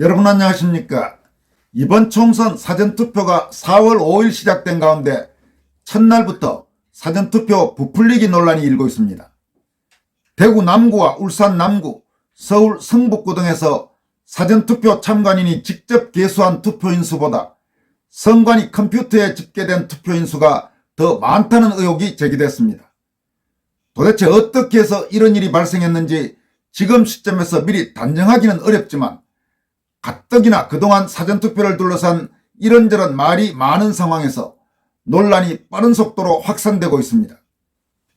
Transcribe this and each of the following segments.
여러분 안녕하십니까? 이번 총선 사전투표가 4월 5일 시작된 가운데 첫날부터 사전투표 부풀리기 논란이 일고 있습니다. 대구 남구와 울산 남구, 서울 성북구 등에서 사전투표 참관인이 직접 개수한 투표인 수보다 선관위 컴퓨터에 집계된 투표인 수가 더 많다는 의혹이 제기됐습니다. 도대체 어떻게 해서 이런 일이 발생했는지 지금 시점에서 미리 단정하기는 어렵지만 가뜩이나 그동안 사전투표를 둘러싼 이런저런 말이 많은 상황에서 논란이 빠른 속도로 확산되고 있습니다.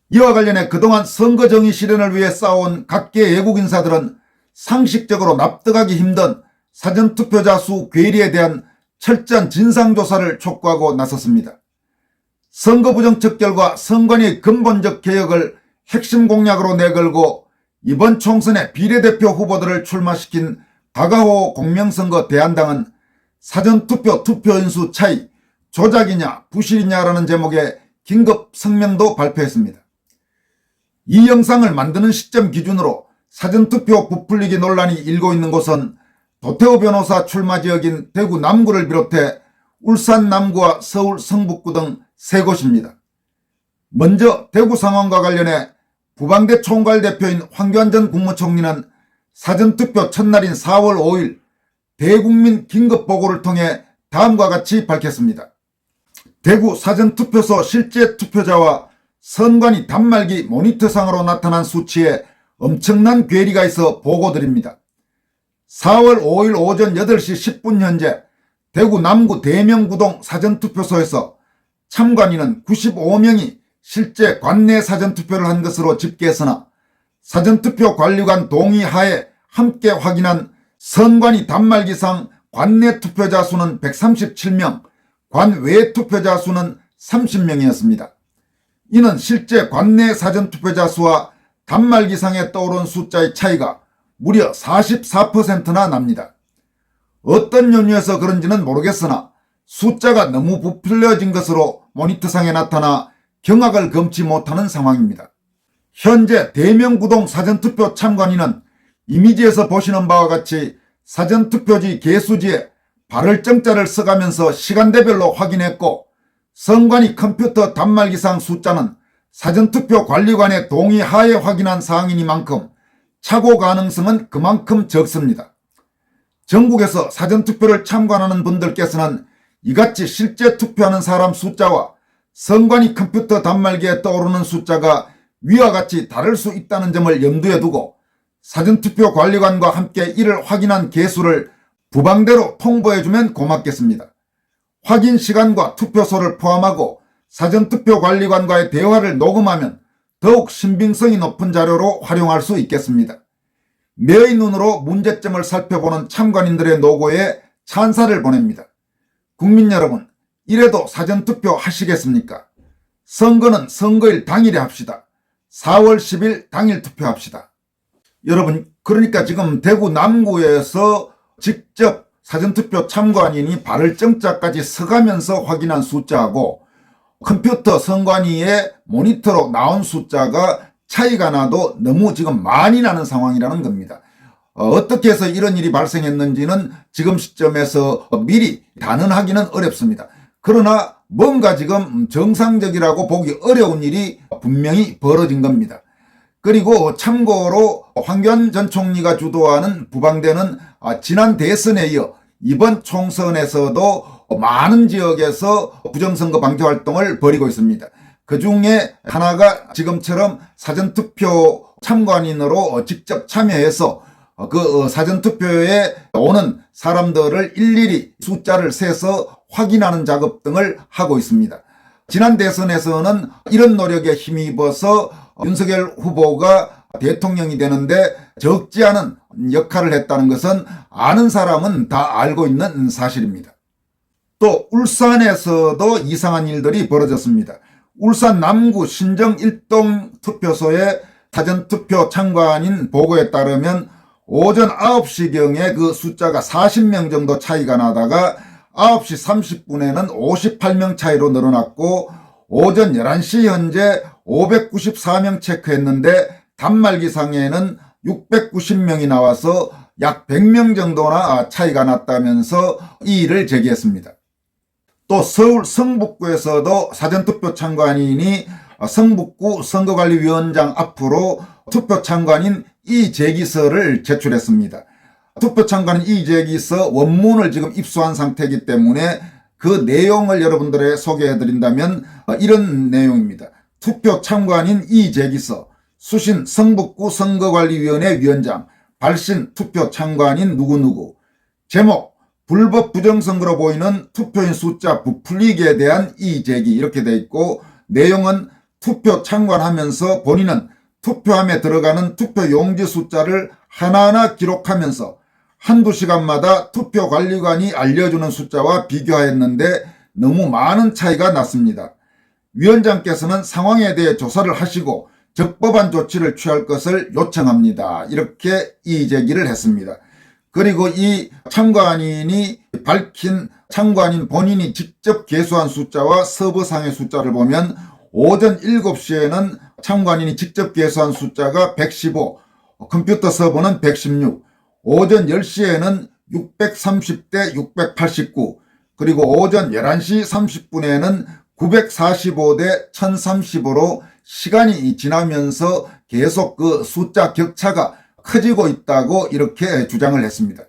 이와 관련해 그동안 선거정의 실현을 위해 싸워온 각계 외국 인사들은 상식적으로 납득하기 힘든 사전투표자 수 괴리에 대한 철저한 진상조사를 촉구하고 나섰습니다. 선거 부정 척결과 선관위의 근본적 개혁을 핵심 공약으로 내걸고 이번 총선에 비례대표 후보들을 출마시킨 가가호 공명선거 대한당은 사전투표 투표인수 차이 조작이냐 부실이냐라는 제목의 긴급 성명도 발표했습니다. 이 영상을 만드는 시점 기준으로 사전투표 부풀리기 논란이 일고 있는 곳은 도태우 변호사 출마 지역인 대구 남구를 비롯해 울산 남구와 서울 성북구 등 세 곳입니다. 먼저 대구 상황과 관련해 부방대 총괄 대표인 황교안 전 국무총리는 사전투표 첫날인 4월 5일 대국민 긴급보고를 통해 다음과 같이 밝혔습니다. 대구 사전투표소 실제 투표자와 선관위 단말기 모니터상으로 나타난 수치에 엄청난 괴리가 있어 보고드립니다. 4월 5일 오전 8시 10분 현재 대구 남구 대명구동 사전투표소에서 참관인은 95명이 실제 관내 사전투표를 한 것으로 집계했으나 사전투표 관리관 동의하에 함께 확인한 선관위 단말기상 관내 투표자 수는 137명, 관외 투표자 수는 30명이었습니다. 이는 실제 관내 사전투표자 수와 단말기상에 떠오른 숫자의 차이가 무려 44%나 납니다. 어떤 연유에서 그런지는 모르겠으나 숫자가 너무 부풀려진 것으로 모니터상에 나타나 경악을 금치 못하는 상황입니다. 현재 대명구동 사전투표 참관인은 이미지에서 보시는 바와 같이 사전투표지 개수지에 발을 정자를 써가면서 시간대별로 확인했고 선관위 컴퓨터 단말기상 숫자는 사전투표 관리관의 동의 하에 확인한 사항이니만큼 착오 가능성은 그만큼 적습니다. 전국에서 사전투표를 참관하는 분들께서는 이같이 실제 투표하는 사람 숫자와 선관위 컴퓨터 단말기에 떠오르는 숫자가 위와 같이 다를 수 있다는 점을 염두에 두고 사전투표 관리관과 함께 이를 확인한 개수를 부방대로 통보해주면 고맙겠습니다. 확인 시간과 투표소를 포함하고 사전투표 관리관과의 대화를 녹음하면 더욱 신빙성이 높은 자료로 활용할 수 있겠습니다. 매의 눈으로 문제점을 살펴보는 참관인들의 노고에 찬사를 보냅니다. 국민 여러분, 이래도 사전투표 하시겠습니까? 선거는 선거일 당일에 합시다. 4월 10일 당일 투표합시다. 여러분, 그러니까 지금 대구 남구에서 직접 사전투표 참관인이 발을 정자까지 서가면서 확인한 숫자하고 컴퓨터 선관위의 모니터로 나온 숫자가 차이가 나도 너무 지금 많이 나는 상황이라는 겁니다. 어, 떻게 해서 이런 일이 발생했는지는 지금 시점에서 미리 단언하기는 어렵습니다. 그러나 뭔가 지금 정상적이라고 보기 어려운 일이 분명히 벌어진 겁니다. 그리고 참고로 황교안 전 총리가 주도하는 부방대는 아, 지난 대선에 이어 이번 총선에서도 많은 지역에서 부정선거 방지 활동을 벌이고 있습니다. 그 중에 하나가 지금처럼 사전투표 참관인으로 직접 참여해서 그 사전투표에 오는 사람들을 일일이 숫자를 세서 확인하는 작업 등을 하고 있습니다. 지난 대선에서는 이런 노력에 힘입어서 윤석열 후보가 대통령이 되는데 적지 않은 역할을 했다는 것은 아는 사람은 다 알고 있는 사실입니다. 또 울산에서도 이상한 일들이 벌어졌습니다. 울산 남구 신정 1동 투표소의 사전투표 참관인 보고에 따르면 오전 9시경에 그 숫자가 40명 정도 차이가 나다가 9시 30분에는 58명 차이로 늘어났고 오전 11시 현재 594명 체크했는데 단말기상에는 690명이 나와서 약 100명 정도나 차이가 났다면서 이의를 제기했습니다. 또 서울 성북구에서도 사전투표 참관인이 성북구 선거관리위원장 앞으로 투표 참관인 이재기서를 제출했습니다. 투표 참관인 이재기서 원문을 지금 입수한 상태이기 때문에 그 내용을 여러분들에 소개해드린다면 이런 내용입니다. 투표 참관인 이재기서, 수신 성북구 선거관리위원회 위원장, 발신 투표 참관인 누구누구, 제목, 불법 부정선거로 보이는 투표인 숫자 부풀리기에 대한 이의제기 이렇게 돼 있고 내용은 투표 참관하면서 본인은 투표함에 들어가는 투표 용지 숫자를 하나하나 기록하면서 한두 시간마다 투표 관리관이 알려주는 숫자와 비교하였는데 너무 많은 차이가 났습니다. 위원장께서는 상황에 대해 조사를 하시고 적법한 조치를 취할 것을 요청합니다. 이렇게 이의제기를 했습니다. 그리고 이 참관인이 밝힌 참관인 본인이 직접 개수한 숫자와 서버상의 숫자를 보면 오전 7시에는 참관인이 직접 개수한 숫자가 115, 컴퓨터 서버는 116, 오전 10시에는 630대 689, 그리고 오전 11시 30분에는 945대 1030으로 시간이 지나면서 계속 그 숫자 격차가 커지고 있다고 이렇게 주장을 했습니다.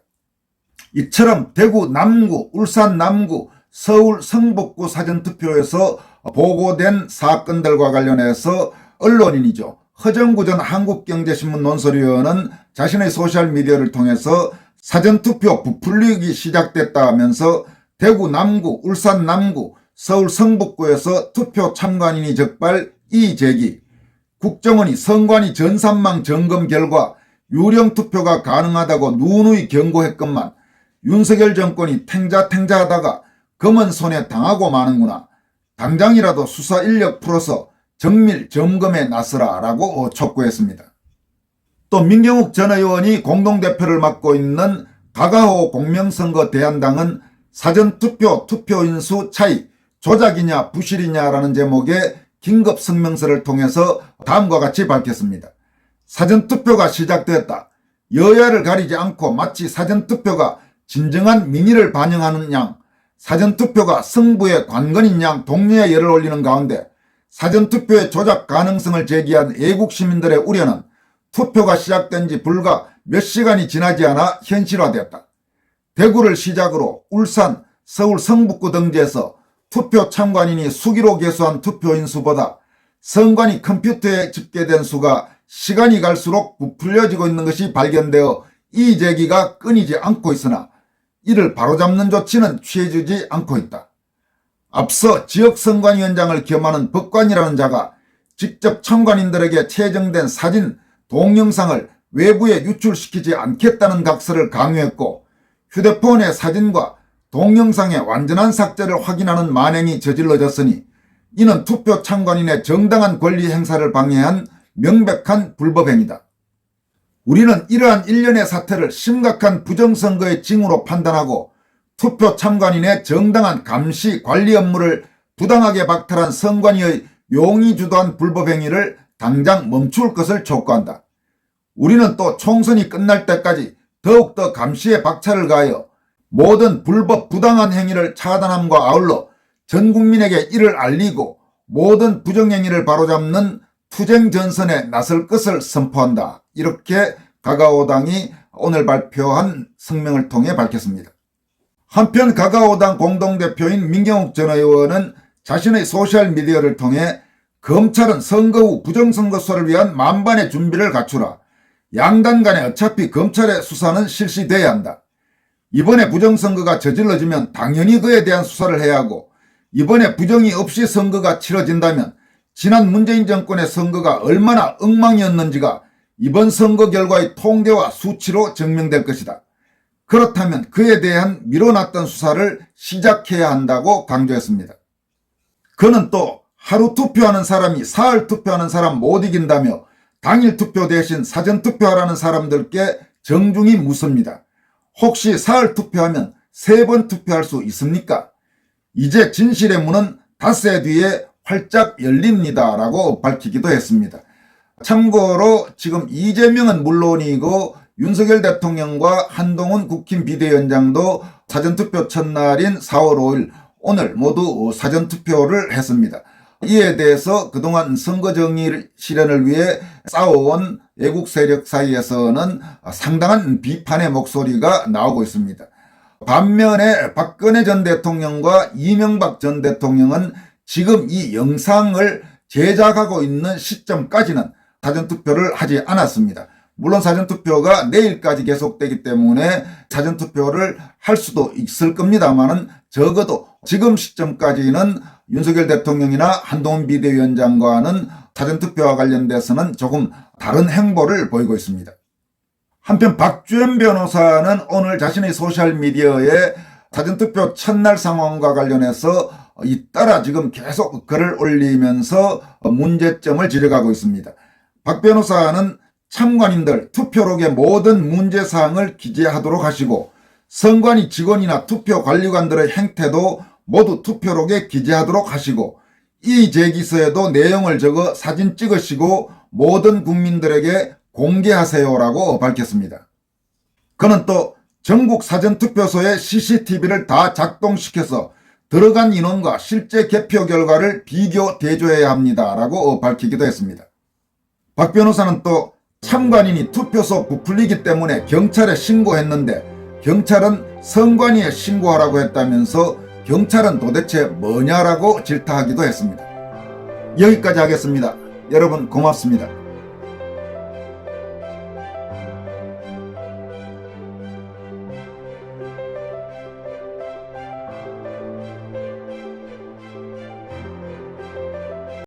이처럼 대구 남구, 울산 남구, 서울 성북구 사전투표에서 보고된 사건들과 관련해서 언론인이죠. 허정구 전 한국경제신문 논설위원은 자신의 소셜미디어를 통해서 사전투표 부풀리기 시작됐다 하면서 대구 남구, 울산 남구, 서울 성북구에서 투표 참관인이 적발 이 제기, 국정원이 선관위 전산망 점검 결과 유령 투표가 가능하다고 누누이 경고했건만 윤석열 정권이 탱자탱자하다가 검은 손에 당하고 마는구나. 당장이라도 수사 인력 풀어서 정밀 점검에 나서라라고 촉구했습니다. 또 민경욱 전 의원이 공동대표를 맡고 있는 가가호 공명선거 대한당은 사전투표 투표인수 차이 조작이냐 부실이냐라는 제목의 긴급 성명서를 통해서 다음과 같이 밝혔습니다. 사전투표가 시작되었다. 여야를 가리지 않고 마치 사전투표가 진정한 민의를 반영하는 양, 사전투표가 승부의 관건인 양 동료의 열을 올리는 가운데 사전투표의 조작 가능성을 제기한 애국 시민들의 우려는 투표가 시작된 지 불과 몇 시간이 지나지 않아 현실화되었다. 대구를 시작으로 울산, 서울 성북구 등지에서 투표 참관인이 수기로 개수한 투표인 수보다 선관위 컴퓨터에 집계된 수가 시간이 갈수록 부풀려지고 있는 것이 발견되어 이 제기가 끊이지 않고 있으나 이를 바로잡는 조치는 취해지지 않고 있다. 앞서 지역선관위원장을 겸하는 법관이라는 자가 직접 참관인들에게 채정된 사진, 동영상을 외부에 유출시키지 않겠다는 각서를 강요했고 휴대폰의 사진과 동영상의 완전한 삭제를 확인하는 만행이 저질러졌으니 이는 투표 참관인의 정당한 권리 행사를 방해한 명백한 불법행위다. 우리는 이러한 일련의 사태를 심각한 부정선거의 징후로 판단하고 투표 참관인의 정당한 감시 관리 업무를 부당하게 박탈한 선관위의 용의 주도한 불법행위를 당장 멈출 것을 촉구한다. 우리는 또 총선이 끝날 때까지 더욱더 감시에 박차를 가하여 모든 불법 부당한 행위를 차단함과 아울러 전 국민에게 이를 알리고 모든 부정행위를 바로잡는 투쟁 전선에 나설 것을 선포한다. 이렇게 가가오당이 오늘 발표한 성명을 통해 밝혔습니다. 한편 가가오당 공동대표인 민경욱 전 의원은 자신의 소셜미디어를 통해 검찰은 선거 후 부정선거소를 위한 만반의 준비를 갖추라. 양당 간에 어차피 검찰의 수사는 실시돼야 한다. 이번에 부정선거가 저질러지면 당연히 그에 대한 수사를 해야 하고 이번에 부정이 없이 선거가 치러진다면 지난 문재인 정권의 선거가 얼마나 엉망이었는지가 이번 선거 결과의 통계와 수치로 증명될 것이다. 그렇다면 그에 대한 미뤄놨던 수사를 시작해야 한다고 강조했습니다. 그는 또 하루 투표하는 사람이 사흘 투표하는 사람 못 이긴다며 당일 투표 대신 사전 투표하라는 사람들께 정중히 묻습니다. 혹시 사흘 투표하면 세 번 투표할 수 있습니까? 이제 진실의 문은 닷새 뒤에 활짝 열립니다. 라고 밝히기도 했습니다. 참고로 지금 이재명은 물론이고 윤석열 대통령과 한동훈 국힘 비대위원장도 사전투표 첫날인 4월 5일 오늘 모두 사전투표를 했습니다. 이에 대해서 그동안 선거 정의 실현을 위해 싸워온 애국 세력 사이에서는 상당한 비판의 목소리가 나오고 있습니다. 반면에 박근혜 전 대통령과 이명박 전 대통령은 지금 이 영상을 제작하고 있는 시점까지는 사전투표를 하지 않았습니다. 물론 사전투표가 내일까지 계속되기 때문에 사전투표를 할 수도 있을 겁니다만은 적어도 지금 시점까지는 윤석열 대통령이나 한동훈 비대위원장과는 사전투표와 관련돼서는 조금 다른 행보를 보이고 있습니다. 한편 박주현 변호사는 오늘 자신의 소셜미디어에 사전투표 첫날 상황과 관련해서 잇따라 지금 계속 글을 올리면서 문제점을 지적하고 있습니다. 박 변호사는 참관인들 투표록의 모든 문제사항을 기재하도록 하시고 선관위 직원이나 투표 관리관들의 행태도 모두 투표록에 기재하도록 하시고 이 제기서에도 내용을 적어 사진 찍으시고 모든 국민들에게 공개하세요라고 밝혔습니다. 그는 또 전국 사전투표소의 CCTV를 다 작동시켜서 들어간 인원과 실제 개표 결과를 비교 대조해야 합니다라고 밝히기도 했습니다. 박 변호사는 또 참관인이 투표소 부풀리기 때문에 경찰에 신고했는데 경찰은 선관위에 신고하라고 했다면서 경찰은 도대체 뭐냐라고 질타하기도 했습니다. 여기까지 하겠습니다. 여러분 고맙습니다.